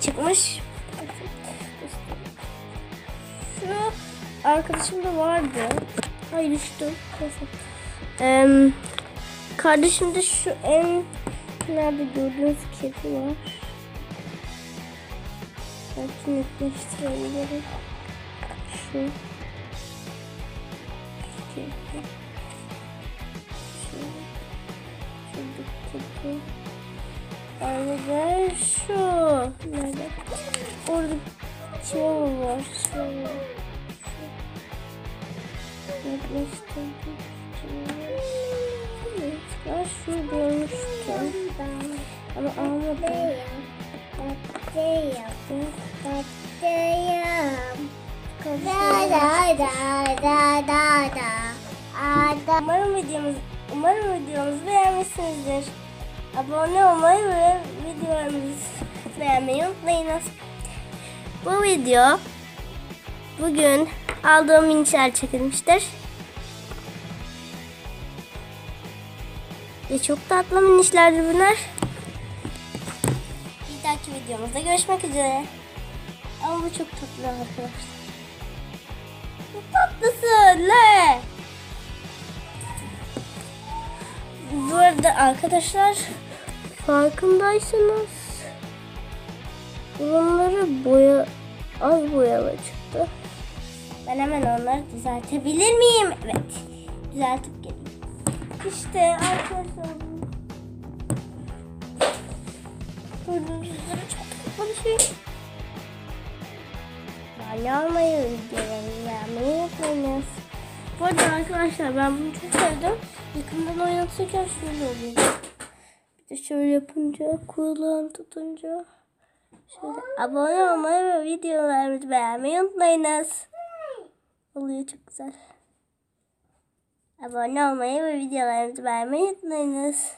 çıkmış. Şu arkadaşım da vardı. Ay düştüm. Neyse. Em, kardeşimde şu en nerede gördüğünüz kedi var. Belki netleştirebilirim. Şu. Kedi. Şu. Şuradaki kedi. Arada şu. Nerede? Orada chihuahua var. Chihuahua. Yaklaştırdım. Evet, ben şunu görmüştüm. Ama almadım. Umarım videomuz, umarım videomuzu beğenmişsinizdir. Abone olmayı ve videolarımızı beğenmeyi unutmayınız. Bu video bugün aldığım minçler çekilmiştir. Ve çok tatlı minişlerdir bunlar. Bir dahaki videomuzda görüşmek üzere. Ama bu çok tatlı arkadaşlar. Bu tatlısı ne? Bu arada arkadaşlar farkındaysanız bunları boya az boyalı çıktı. Ben hemen onları düzeltebilir miyim? Evet. Düzeltip geleyim. İşte arkadaşlar. Gördüğünüz üzere çok tatlı bir şey. Yani almayı, videoları beğenmeyi unutmayınız. Bu arada arkadaşlar ben bunu çok sevdim. Yakından oynatırken şöyle oluyor. De şöyle yapınca, kulağını tutunca. Şöyle abone olmayı ve videolarımızı beğenmeyi unutmayınız. Oluyor çok güzel. Abone olmayı ve videolarımızı beğenmeyi unutmayınız.